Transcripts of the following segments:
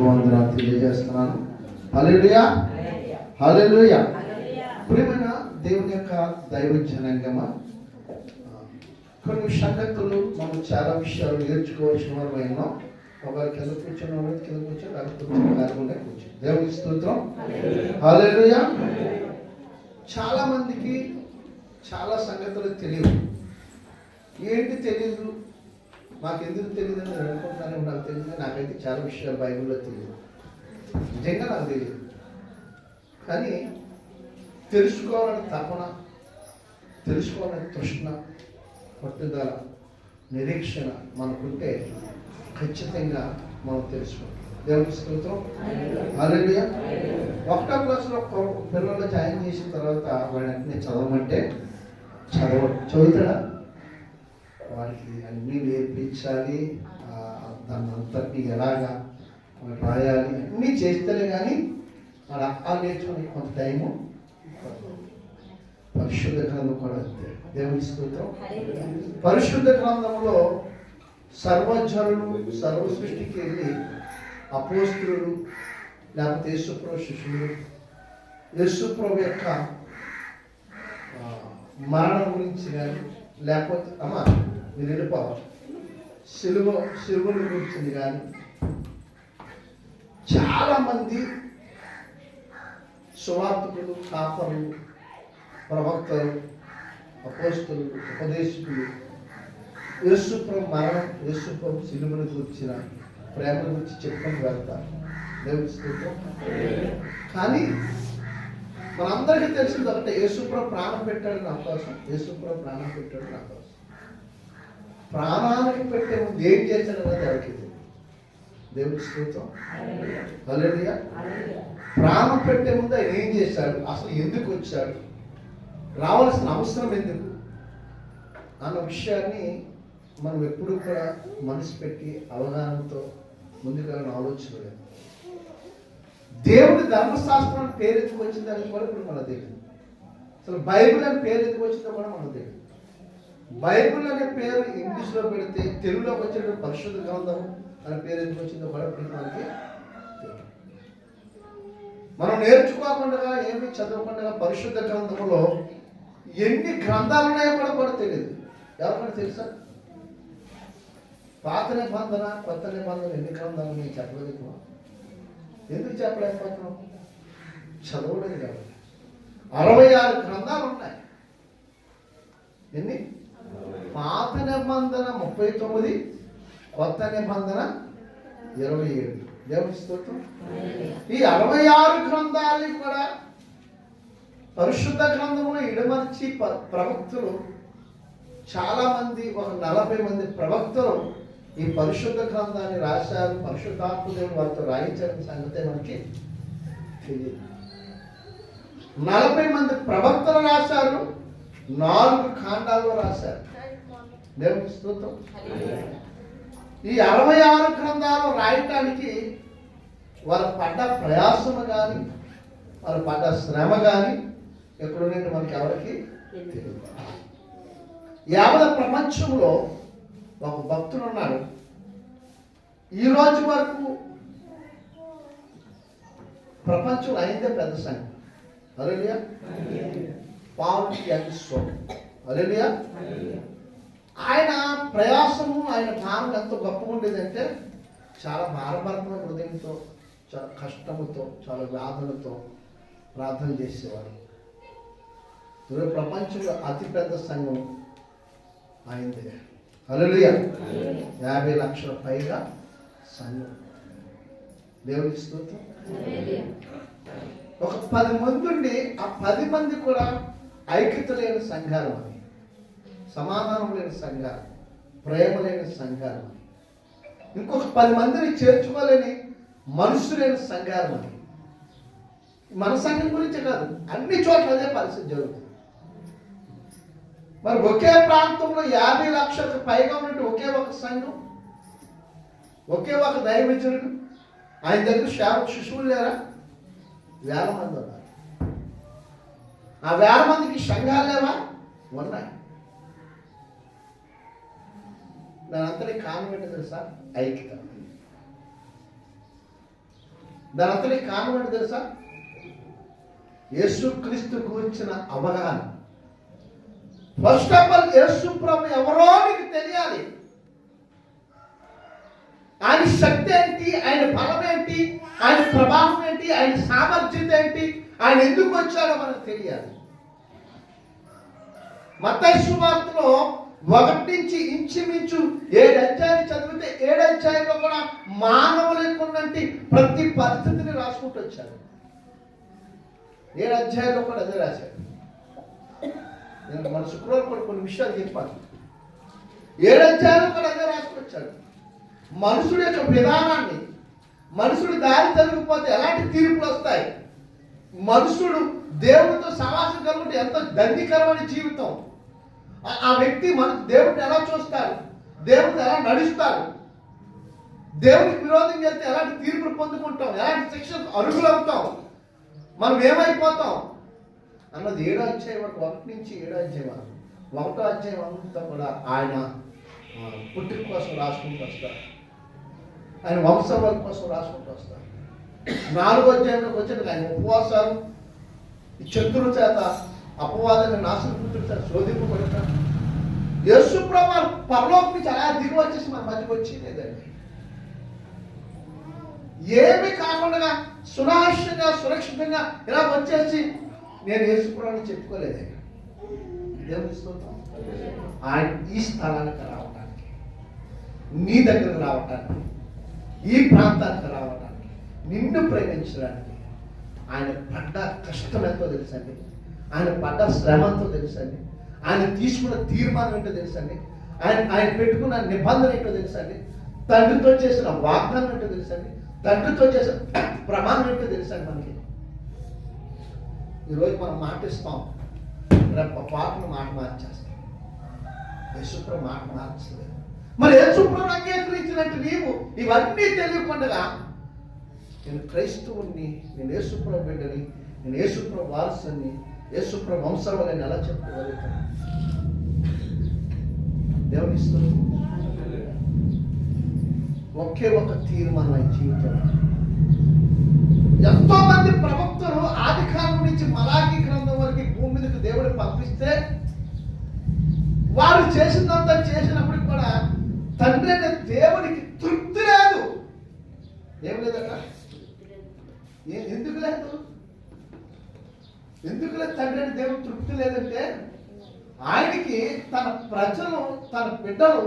శుభవందనాలు తెలియజేస్తున్నాను. హల్లెలూయా. హల్లెలూయా. ప్రియమైన దేవుని యొక్క దైవ జనాంగమా కొన్ని సంగతులు మనం చాలా విషయాలు నేర్చుకోవాల్సిన వారు అయినాం ఒకరు కింద కూర్చొని వాళ్ళు కింద కూర్చొని అక్కడ కూర్చొని కాకుండా కూర్చొని. దేవునికి స్తోత్రం. హల్లెలూయా. చాలా మందికి చాలా సంగతులు తెలియదు. ఏంటి తెలియదు మాకు ఎందుకు తెలియదు అని అనుకుంటున్నాను నాకు తెలియదు. నాకైతే చాలా విషయాలు బైబిల్లో తెలియదు. నిజంగా నాకు తెలియదు. కానీ తెలుసుకోవాలని తపన తెలుసుకోవాలని తృష్ణ పట్టుదల నిరీక్షణ మనకుంటే ఖచ్చితంగా మనం తెలుసుకుంటాం దేవునికి స్తోత్రం. హల్లెలూయా ఒకటో క్లాస్లో పిల్లలు జాయిన్ చేసిన తర్వాత వాడిని చదవమంటే చదవ చదువుతాడా? వాడికి అన్నీ నేర్పించాలి. దాని దాన్ని ఎలాగా రాయాలి. అన్నీ చేస్తేనే కానీ వాడు అక్కడ నేర్చుకుని కొంత టైము పరిశుద్ధ గ్రంథం కూడా అంతే. దేవుని స్తోత్రం. పరిశుద్ధ గ్రంథంలో సర్వజనులు సర్వ సృష్టికి వెళ్ళి అపోస్తులు లేకపోతే యేసుప్రభు శిష్యులు యేసుప్రభు యొక్క మరణం గురించి కానీ లేకపోతే అమ్మ మీరు వెళ్ళిపోవాలి సిలువ సిలువల గురించి కానీ చాలామంది సువార్థకులు సువార్తకులు కాపరులు ప్రవక్తలు అపోస్తులు ఉపదేశకులు యేసుప్రభు మరణం యేసుప్రభు సిలువను గురించిన ప్రేమ గురించి చెప్పుకొని వెళ్తారు దేవుడి కానీ మనందరికీ తెలిసింది ఒకటే యేసుప్రభు ప్రాణం పెట్టాడు నా కోసం యేసుప్రభు ప్రాణం పెట్టాడు నా కోసం ప్రాణానికి పెట్టే ముందు ఏం చేశాడన్నది దానికి దేవుడి స్తోత్రం. హల్లెలూయా ప్రాణం పెట్టే ముందు ఆయన ఏం చేశాడు? అసలు ఎందుకు వచ్చాడు? రావాల్సిన అవసరం ఎందుకు? అన్న విషయాన్ని మనం ఎప్పుడు కూడా మనసు పెట్టి అవగాహనతో ముందుకెళ్ళిన ఆలోచన లేదు. దేవుడి ధర్మశాస్త్రం పేరు ఎందుకు వచ్చిందని కూడా ఇప్పుడు మనకు తెలియదు. అసలు బైబిల్ అని పేరు ఎందుకు వచ్చిందో కూడా మనకు తెలియదు. బైబుల్ అనే పేరు ఇంగ్లీష్లో పెడితే తెలుగులోకి వచ్చిన పరిశుద్ధ గ్రంథం అనే పేరు ఎందుకు వచ్చిందో కూడా మనకి మనం నేర్చుకోకుండా ఏమి చదవకుండా పరిశుద్ధ గ్రంథంలో ఎన్ని గ్రంథాలు ఉన్నాయో కూడా కూడా తెలియదు. ఎవరికైనా తెలుసా? పాత నిబంధన కొత్త నిబంధన ఎన్ని గ్రంథాలు నేను చెప్పలేదు ఎందుకు చెప్పలేకపోతున్నాం చదవలేదు కాబట్టి. అరవై ఆరు గ్రంథాలు ఉన్నాయి. ఎన్ని? పాత నిబంధన ముప్పై తొమ్మిది కొత్త నిబంధన ఇరవై ఏడు. దేవుని స్తోత్రం. ఈ అరవై ఆరు గ్రంథాలు కూడా పరిశుద్ధ గ్రంథమును ఇడమర్చి ప- ప్రవక్తలు చాలా మంది ఒక నలభై మంది ప్రవక్తలు ఈ పరిశుద్ధ గ్రంథాన్ని రాశారు. పరిశుద్ధాత్మదేవుడు వారితో రాయించిన సంగతే మనకి తెలియదు. నలభై మంది ప్రవక్తలు రాశారు. నాలుగు ఖాండాల్లో రాశారు. దేవుని స్తోత్రం ఈ అరవై ఆరు గ్రంథాలు రాయటానికి వారు పడ్డ ప్రయాసము కానీ వారు పడ్డ శ్రమ కానీ ఎక్కడున్నట్టు మనకి ఎవరికి యావత ప్రపంచంలో ఒక భక్తుడు ఉన్నాడు. ఈ రోజు వరకు ప్రపంచంలో అయిందే పెద్ద సంఖ్య అరేలియా పాల్ యాంగ్స్టోన్ అరేలియా ఆయన ప్రయాసము ఆయన భారం ఎంత గొప్పగా ఉండేదంటే చాలా భారభరతమైన హృదయంతో చాలా కష్టముతో చాలా వ్యాధులతో ప్రార్థన చేసేవారు ఈరోజు ప్రపంచంలో అతిపెద్ద సంఘం అయింది హల్లెలూయ. యాభై లక్షల పైగా సంఘం. దేవునికి స్తోత్రం. ఒక పది మంది ఉండి ఆ పది మంది కూడా ఐక్యత లేని సంఘాలు. సమాధానం లేని సంఘాలు ప్రేమ లేని సంఘాలు. ఇంకొక పది మందిని చేర్చుకోలేని మనుషులు లేని సంఘాలు మన సంఘం గురించి కాదు అన్ని చోట్ల అదే పరిస్థితి జరుగుతుంది. మరి ఒకే ప్రాంతంలో యాభై లక్షలకు పైగా ఉన్నట్టు ఒకే ఒక సంఘం ఒకే ఒక దైవజనుడు. ఆయన దగ్గర శాప శిశువులు లేరా? వేల మంది ఉన్నారు. ఆ వేల మందికి సంఘాలు లేవా? ఉన్నాయి. దాని అంతటి కారణం ఏంటో తెలుసా? ఐక్యత. దాని అంతటి కారణం ఏంటో తెలుసా? యేసుక్రీస్తు గురించిన అవగాహన. ఫస్ట్ ఆఫ్ ఆల్ యేసు ప్రభు ఎవరో నీకు తెలియాలి. ఆయన శక్తి ఏంటి? ఆయన బలం ఏంటి? ఆయన ప్రభావం ఏంటి? ఆయన సామర్థ్యత ఏంటి? ఆయన ఎందుకు వచ్చారో మనకు తెలియాలి. మత్తయి వార్తలో ఒకటి నుంచి ఇంచుమించు ఏడు అధ్యాయాలు చదివితే ఏడు అధ్యాయంలో కూడా మానవులకు ఉన్నంటి ప్రతి పరిస్థితిని రాసుకుంటూ వచ్చారు. ఏడు అధ్యాయంలో కూడా అదే రాశారు. నేను మన శుక్రవారం కూడా కొన్ని విషయాలు చెప్పాను ఏడు అధ్యాయంలో కూడా అదే రాసుకొచ్చాడు మనుషుడు యొక్క విధానాన్ని మనుషుడు దారి తొలగిపోతే ఎలాంటి తీర్పులు వస్తాయి? మనుషుడు దేవుడితో సమాసం కలుగుంటే ఎంత దండికరమైన జీవితం? ఆ- వ్యక్తి మన దేవుడిని ఎలా చూస్తాడు? దేవుడిని ఎలా నడుస్తాడు? దేవుడికి విరోధం చేస్తే ఎలాంటి తీర్పులు పొందుకుంటాం? ఎలాంటి శిక్షకు అరుగులవుతాం మనం ఏమైపోతాం? అన్నది ఏడో అధ్యాయం వరకు ఒకటి నుంచి ఏడో అధ్యాయం వరకు. ఒకటో అధ్యాయం అంతా కూడా ఆయన పుట్టిన పుట్టుక కోసం రాసుకుంటూ వస్తారు ఆయన వంశవాల కోసం రాసుకుంటూ వస్తారు నాలుగో అధ్యాయంలోకి వచ్చిన ఆయన ఉపవాసాలు. శత్రువు చేత అపవాదాన్ని నాశనం పుట్టుక శోధింపబడతారు. యేసు ప్రభు నుంచి అలా దిగి వచ్చేసి మన మధ్యకి వచ్చి లేదండి. ఏమి కాకుండా సునాశంగా సురక్షితంగా ఇలా వచ్చేసి నేను యేసుప్రభుని చెప్పుకోలేదే. దేవుని స్తోత్రం. ఆయన ఈ స్థలానికి రావటానికి నీ దగ్గరకు రావటానికి ఈ ప్రాంతానికి రావటానికి నిన్ను ప్రేమించడానికి ఆయన పడ్డ కష్టం ఎంతో తెలుసండి. ఆయన పడ్డ శ్రమ ఎంతో తెలుసండి. ఆయన తీసుకున్న తీర్మానం ఏంటో తెలుసండి. ఆయన ఆయన పెట్టుకున్న నిబంధన ఏంటో తెలుసండి. తండ్రితో చేసిన వాగ్దానం ఏంటో తెలుసండి. తండ్రితో చేసిన ప్రమాణం ఏంటో తెలుసండి మనకి. ఈరోజు మనం మాటిస్తాం. రేపు పాటను మాట మార్చేస్తాం. యశుప్ర మాట మార్చలేదు. మరి యేసుప్రభు అంగీకరించినట్టు నీవు ఇవన్నీ తెలియకుండా నేను క్రైస్తవుని నేను యేసుప్రభు బిడ్డని నేను యేసుప్రభు వారసుని యేసుప్రభు వంశవలని ఎలా చెప్పుకోగలుగుతాను దేవుని స్తోత్రం. ఒకే ఒక తీర్మానం ఆయన జీవితం ఎంతో మంది ప్రవక్తలు ఆది కాలం నుంచి మలాఖీ గ్రంథం వరకు భూమి మీదకి దేవుడు పంపిస్తే వారు చేసినంత చేసినప్పుడు కూడా తండ్రి అనే దేవునికి తృప్తి లేదు. ఏం లేదట? ఎందుకు లేదు? ఎందుకు లేదు తండ్రి అనే దేవుడు తృప్తి లేదంటే? ఆయనకి తన ప్రజలు తన బిడ్డలు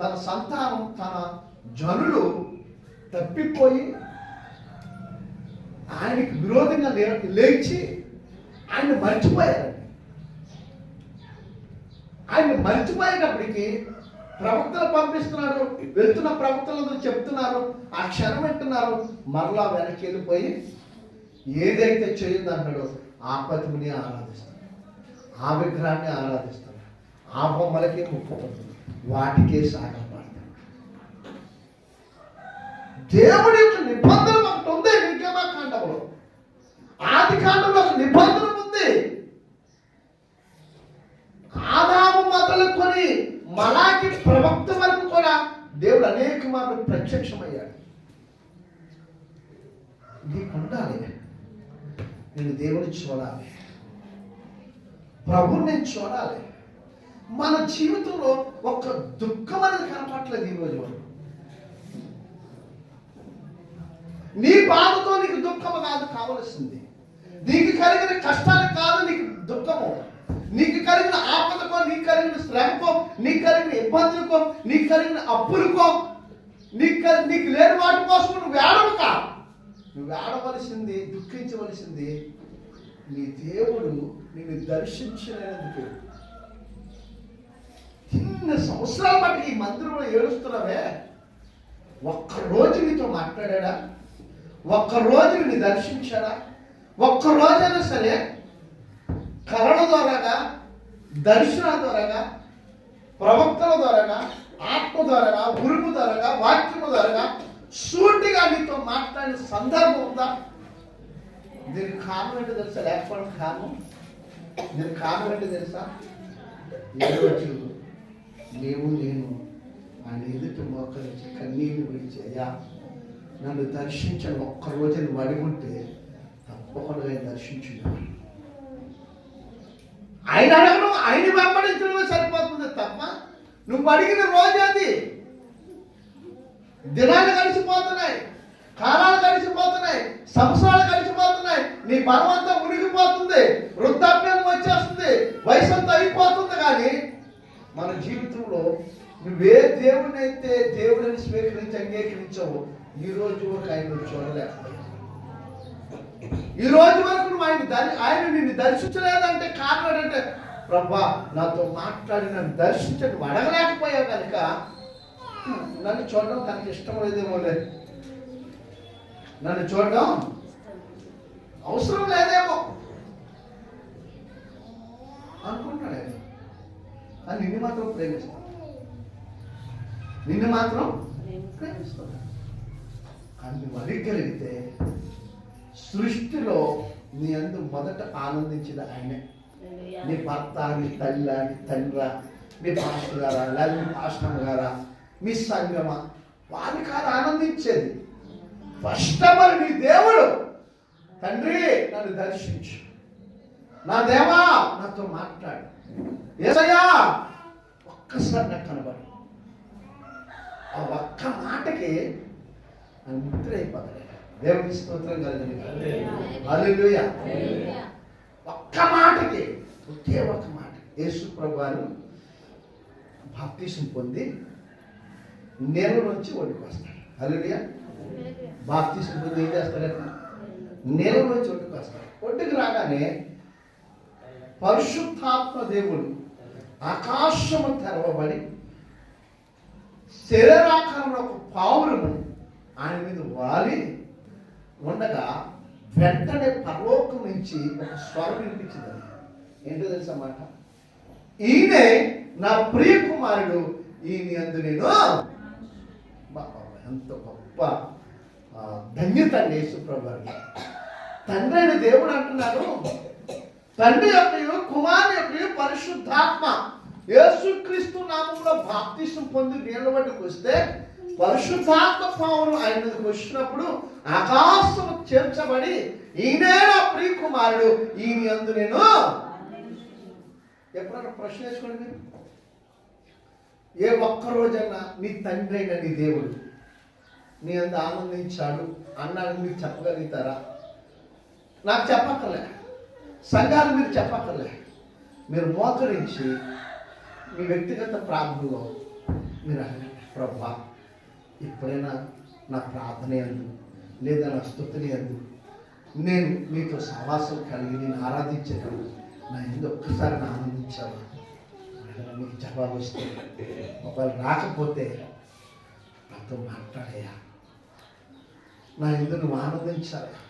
తన సంతానం తన జనులు తప్పిపోయి ఆయనకి విరోధంగా లే లేచి ఆయన మర్చిపోయారండి. ఆయన మర్చిపోయేటప్పటికి ప్రవక్తలు పంపిస్తున్నారు వెళ్తున్న ప్రవక్తలతో చెప్తున్నారు ఆ క్షణం వింటున్నారు మరలా వెనక్కి వెళ్ళిపోయి ఏదైతే చేయొద్దు అంటాడో ఆ పతిని ఆరాధిస్తారు ఆ విగ్రహాన్ని ఆరాధిస్తాం ఆ బొమ్మలకే ముక్కుపోతుంది వాటికే సాగపడతారు దేవుడి యొక్క నిబంధన ఒకటి ఉంది నిర్గమ కాండంలో ఆది కాండంలో ఒక నిబంధన ఉంది. ఆదాము మొదలుకొని మలాకి ప్రవక్త వరకు కూడా దేవుడు అనేక మార్లు ప్రత్యక్షమయ్యాడు. నీకు ఉండాలి. నేను దేవుని చూడాలి. ప్రభుని నేను చూడాలి. మన జీవితంలో ఒక దుఃఖం అనేది కనపట్లేదు ఈరోజు నీ బాధతో నీకు దుఃఖము కాదు కావలసింది. నీకు కలిగిన కష్టాలు కాదు నీకు దుఃఖము. నీకు కలిగిన ఆపదకో నీకు కలిగిన శ్రమకో నీకు కలిగిన ఇబ్బందులకో నీకు కలిగిన అప్పులకో నీకు నీకు లేని వాటి కోసం నువ్వు ఏడవక. నువ్వు ఆడవలసింది దుఃఖించవలసింది నీ దేవుడు నిన్ను దర్శించినందుకు ఇన్ని సంవత్సరాల పాటు ఈ మందిరంలో ఏడుస్తున్నావే? ఒక్కరోజు నీతో మాట్లాడా ఒక్కరోజు నిన్ను దర్శించాడా? ఒక్క రోజైనా సరే కళల ద్వారాగా దర్శనాల ద్వారాగా ప్రవక్తల ద్వారాగా ఆత్మ ద్వారాగా ఉరుము ద్వారాగా వాక్యము ద్వారాగా సూటిగా నీతో మాట్లాడిన సందర్భం ఉందా? దీనికి కారణం ఏంటో తెలుసా? లేకపోవడం కారణం? దీనికి కారణం ఏంటో తెలుసా? ఏడవచ్చు నీవు నేను ఆయన ఎదుటి మోకరించి కన్నీళ్ళు విడిచి అయ్యా నన్ను దర్శించిన ఒక్క రోజు నువ్వు ఉంటే తప్పకుండా ఆయన దర్శించున్నాను ఆయన అడగడం ఆయన వెంబడించడమే సరిపోతుంది తప్ప నువ్వు అడిగిన రోజు అది. దినాలు కలిసిపోతున్నాయి కాలాలు కలిసిపోతున్నాయి సంవత్సరాలు కలిసిపోతున్నాయి నీ బలమంతా ఉనిగిపోతుంది వృద్ధాప్యం వచ్చేస్తుంది వయసు అంతా అయిపోతుంది కానీ మన జీవితంలో నువ్వే దేవుని అయితే దేవుడిని స్వీకరించి అంగీకరించవు. ఈ రోజు వరకు ఆయన నువ్వు చూడలేకపోయావు. ఈ రోజు వరకు నువ్వు ఆయన దరి ఆయన నిన్ను దర్శించలేదంటే కారణం ఏంటంటే ప్రభా నాతో మాట్లాడి నన్ను దర్శించడం అడగలేకపోయావు కనుక నన్ను చూడడం తనకి ఇష్టం లేదేమో లేదు నన్ను చూడడం అవసరం లేదేమో. అనుకుంటున్నాడు ఆయన. కానీ నిన్ను మాత్రం ప్రేమిస్తాడు. నిన్ను మాత్రం ప్రేమిస్తాడు. కానీ నువ్వు అడిగలిగితే సృష్టిలో నీ అందు మొదట ఆనందించింది ఆయనే. నీ భర్త నీ తల్లి నీ తండ్రా నీ పాస్టర్ గారా లేదా నీ పాస్టర్ గారా? మీ సంగమ వారి కాదు ఆనందించేది. ఫస్ట్ మరి నీ దేవుడు. తండ్రి నన్ను దర్శించు. నా దేవా నాతో మాట్లాడు. ఏసయ్యా ఒక్కసారి నాకు కనబడు. ఆ ఒక్క మాటకి నన్ను ముద్రైపోతాడు అయిపోతాడు స్తోత్రం కలిగింది హల్లెలూయా. ఒక్క మాటకి ఒకే ఒక్క మాట. యేసు ప్రభువారు బాప్తీసం పొంది నేల నుంచి ఒడికి వస్తాడు హల్లెలూయా. బాప్తీసం పొంది ఏం చేస్తాడట నేల నుంచి ఒడ్డుకు వస్తాడు ఒడ్డుకు రాగానే పరిశుద్ధాత్మ దేవుడు ఆకాశము తెరవబడి శరీరాకారంలో ఒక పావురము ఆయన మీద వాలి ఉండగా వెంటనే పరలోకం నుంచి ఒక స్వరం వినిపించింది. ఏంటో తెలుసా మాట? ఈయనే నా ప్రియ కుమారుడు ఈయన అందు నేను అంత ఎంత గొప్ప ధన్యత అండి యేసుప్రభు తండ్రి అని దేవుడు అంటున్నాడు తండ్రి యొక్క కుమారు యొక్క పరిశుద్ధాత్మ. యేసుక్రీస్తు నామంలో బాప్తిష్టం పొంది నీళ్ళ బట్టుకు వస్తే పరిశుద్ధాత్మ పావులు ఆయన వచ్చినప్పుడు ఆకాశం చేర్చబడి ఈయనే నా ప్రియ కుమారుడు ఈయన అందు నేను ఎప్పుడన్నా ప్రశ్న వేసుకోండి ఏ ఒక్క రోజైనా నీ తండ్రి అయిన నీ దేవుడు నీ అంత ఆనందించాడు అన్నాడు మీరు చెప్పగలుగుతారా? నాకు చెప్పక్కర్లే. సంఘాలు మీరు చెప్పక్కర్లే. మీరు మోకరించి మీ వ్యక్తిగత ప్రార్థనలో మీరు అడగండి ప్రభా ఎప్పుడైనా నా ప్రార్థన ఎందు లేదా నా స్థుతిని అందు నేను మీతో సహవాసం కలిగి నేను ఆరాధించేటప్పుడు నా ఎందు ఒక్కసారి ఆనందించావా మీకు జవాబు వస్తే ఒకవేళ రాకపోతే నాతో మాట్లాడయా నా ఎందు నువ్వు ఆనందించాలి?